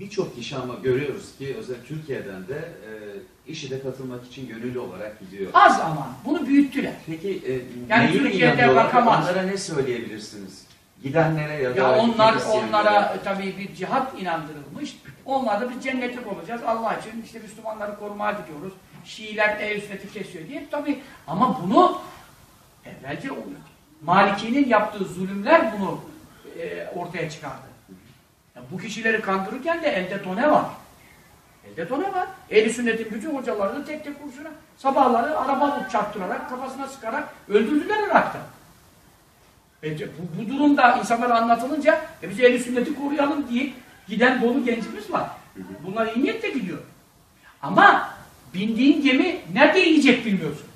birçok kişi ama görüyoruz ki özellikle Türkiye'den de e, IŞİD'e katılmak için gönüllü olarak gidiyor. Az ama bunu büyüttüler. Peki e, Yani Türkiye'de bakamaz. Onlara ne söyleyebilirsiniz? Gidenlere ya da Ya onlar onlara e, tabii bir cihat inandırılmış. Onlar da biz cennetlik olacağız. Allah için işte Müslümanları korumaya gidiyoruz. Şiiler el sünneti kesiyor diye tabii ama bunu evvelce Maliki'nin yaptığı zulümler bunu e, ortaya çıkardı. Ya bu kişileri kandırırken de elde tone var. Elde tone var. Ehli sünnetin bütün hocalarını tek tek kurşuna sabahları araba bulup çarptırarak kafasına sıkarak öldürdüler Irak'ta. E, bu, bu durumda insanlara anlatılınca e, biz ehli sünneti koruyalım diye giden dolu gencimiz var. Bunlar iyi niyetle gidiyor. Ama bindiğin gemi nerede yiyecek bilmiyorsun.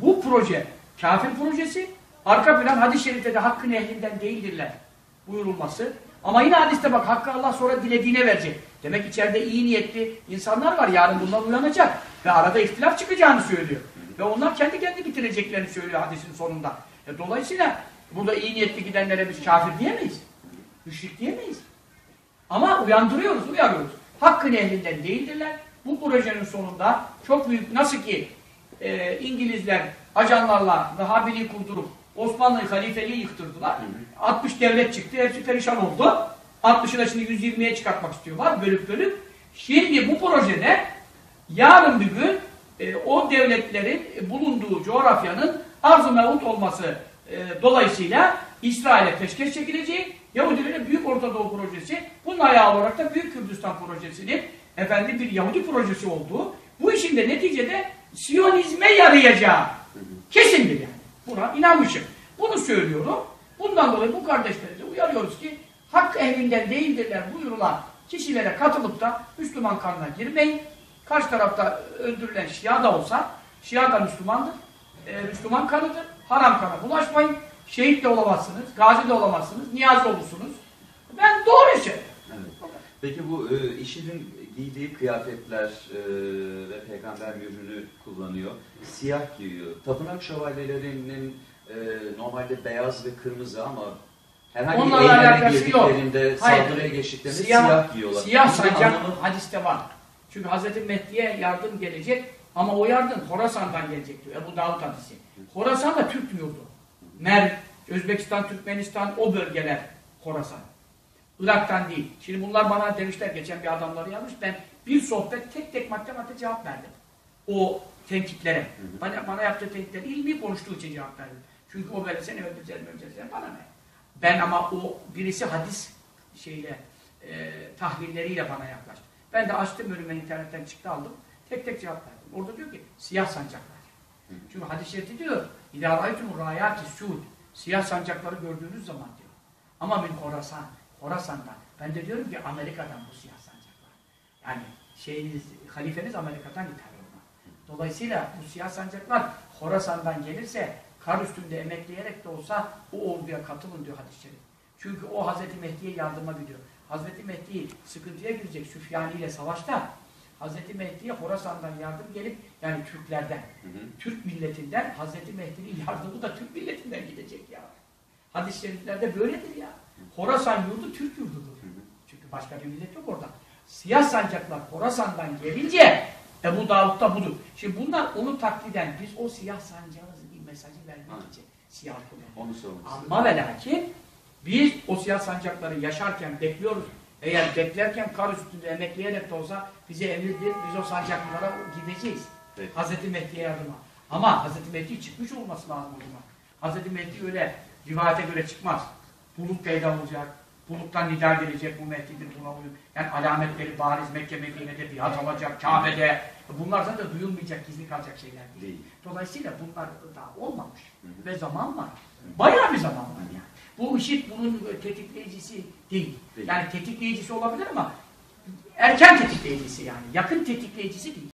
Bu proje kafir projesi. Arka plan hadis-i şerifte de hakkın ehlinden değildirler buyurulması. Ama yine hadiste bak hakkı Allah sonra dilediğine verecek. Demek içeride iyi niyetli insanlar var. Yarın bunlar uyanacak. Ve arada ihtilaf çıkacağını söylüyor. Ve onlar kendi kendi bitireceklerini söylüyor hadisin sonunda. E, dolayısıyla burada iyi niyetli gidenlere biz kafir diyemeyiz. Müşrik diyemeyiz. Ama uyandırıyoruz, uyarıyoruz. Hakkın ehlinden değildirler. Bu projenin sonunda çok büyük, nasıl ki e, İngilizler ajanlarla Vehhabiliği kurdurup Osmanlı halifeliği yıktırdılar. 60 devlet çıktı, hepsi perişan oldu. 60'ı da şimdi 120'ye çıkartmak istiyorlar, bölüp bölüp. Şimdi bu projede yarın bir gün e, o devletlerin bulunduğu coğrafyanın arz-ı mevut olması e, dolayısıyla İsrail'e peşkeş çekileceği, Yahudilerin Büyük Orta Doğu Projesi, bunun ayağı olarak da Büyük Kürdistan Projesi'nin efendim bir Yahudi projesi olduğu, bu işin de neticede Siyonizme yarayacağı kesindir yani. Buna inanmışım. Bunu söylüyorum. Bundan dolayı bu kardeşlerimize uyarıyoruz ki hak ehlinden değildirler buyurulan kişilere katılıp da Müslüman kanına girmeyin. Karşı tarafta öldürülen Şia da olsa, Şia da Müslümandır. Ee, Müslüman kanıdır. Haram kana bulaşmayın. Şehit de olamazsınız, gazi de olamazsınız, niyazi olursunuz. Ben doğru şey. Evet. Peki bu e, IŞİD'in giydiği kıyafetler e, ve peygamber mührünü kullanıyor. Siyah giyiyor. Tapınak şövalyelerinin e, normalde beyaz ve kırmızı ama herhangi bir Onlarla eyleme girdiklerinde, saldırıya geçtiklerinde siyah, giyiyorlar. Siyah sancak anlamı- hadiste var. Çünkü Hz. Mehdi'ye yardım gelecek ama o yardım Horasan'dan gelecek diyor. Ebu Davud hadisi. Horasan da Türk diyordu. Mer, Özbekistan, Türkmenistan o bölgeler Horasan. Irak'tan değil. Şimdi bunlar bana demişler, geçen bir adamları yazmış. Ben bir sohbet tek tek madde madde cevap verdim. O tenkitlere. Bana, bana yaptığı tenkitler ilmi konuştuğu için cevap verdim. Çünkü o böyle seni öldüreceğim, öldüreceğim. Bana ne? Ben ama o birisi hadis şeyle e, tahlilleriyle bana yaklaştı. Ben de açtım önüme internetten çıktı aldım. Tek tek cevap verdim. Orada diyor ki siyah sancaklar. Çünkü hadis-i şerifte diyor râytumur râyâti sûd Siyah sancakları gördüğünüz zaman diyor. Ama min Horasan, Horasan'dan. Ben de diyorum ki Amerika'dan bu siyah sancaklar. Yani şeyiniz, halifeniz Amerika'dan ithal olma. Dolayısıyla bu siyah sancaklar Horasan'dan gelirse kar üstünde emekleyerek de olsa o orduya katılın diyor hadis-i şerif. Çünkü o Hazreti Mehdi'ye yardıma gidiyor. Hazreti Mehdi sıkıntıya girecek Süfyani ile savaşta. Hazreti Mehdi'ye Horasan'dan yardım gelip yani Türklerden, Hı hı. Türk milletinden Hazreti Mehdi'nin yardımı da Türk milletinden gidecek ya. Hadis-i şeriflerde böyledir ya. Horasan yurdu Türk yurdudur. Çünkü başka bir millet yok orada. Siyah sancaklar Horasan'dan gelince Ebu Davud da budur. Şimdi bunlar onu takliden biz o siyah sancağın bir mesajı vermek için siyah kullanıyoruz. Ama ve lakin biz o siyah sancakları yaşarken bekliyoruz. Eğer beklerken kar üstünde emekleyerek de olsa bize emirdir. Biz o sancaklara gideceğiz. Peki. Hazreti Mehdi'ye yardıma. Ama Hazreti Mehdi çıkmış olması lazım o zaman. Hazreti Mehdi öyle rivayete göre çıkmaz. Bulut peyda olacak. Buluttan nida gelecek bu Mehdi'dir buna uyun. Yani alametleri bariz Mekke Medine'de biat alacak, Kabe'de. Bunlar zaten duyulmayacak, gizli kalacak şeyler değil. Dolayısıyla bunlar daha olmamış. Hı hı. Ve zaman var. Bayağı bir zaman var yani. Bu işit bunun tetikleyicisi değil. Değil. Yani tetikleyicisi olabilir ama erken tetikleyicisi yani. Yakın tetikleyicisi değil.